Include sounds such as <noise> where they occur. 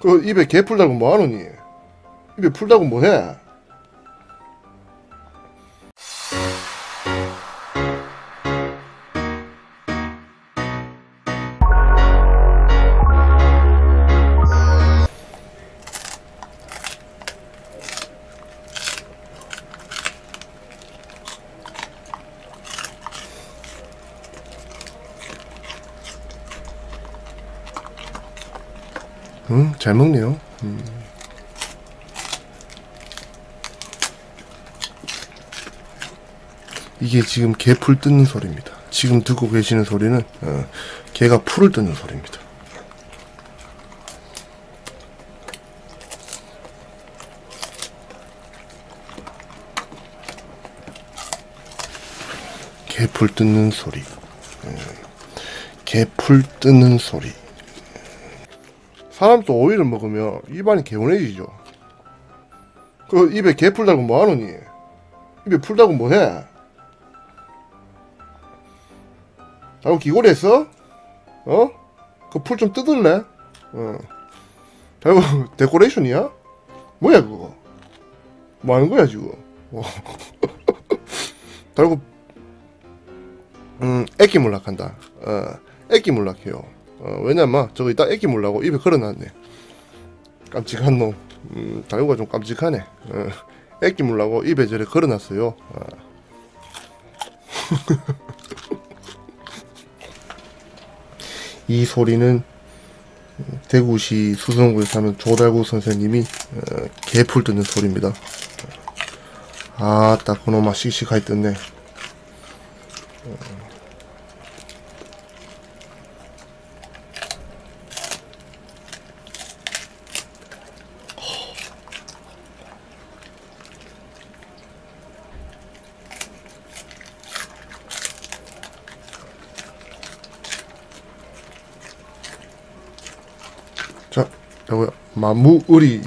그 입에 개 풀다고 뭐하노니? 입에 풀다고 뭐해? 응, 잘 먹네요. 음. 이게 지금 개풀 뜯는 소리입니다. 지금 듣고 계시는 소리는 어, 개가 풀을 뜯는 소리입니다. 개풀 뜯는 소리. 음, 개풀 뜯는 소리. 사람 또 오이를 먹으면 입안이 개운해지죠. 그 입에 개 풀다고 뭐하노니? 입에 풀다고 뭐해? 자꾸 기골이 했어? 어? 그 풀 좀 뜯을래? 어. 자꾸 <laughs> 데코레이션이야? 뭐야 그거? 뭐 하는 거야 지금? 어. <laughs> 자꾸 음 애기 물락한다. 어 애기 물락해요. 어, 왜냐면 저거 이따 애기 물라고 입에 걸어놨네. 깜찍한 놈. 음, 다유가 좀 깜찍하네. 어, 애기 물라고 입에 저래 걸어놨어요. 어. <laughs> 이 소리는 대구시 수성구에 사는 조달구 선생님이 어, 개풀 뜯는 소리입니다. 아따 그놈아 씩씩하게 뜯네. 자, 여기 마무우리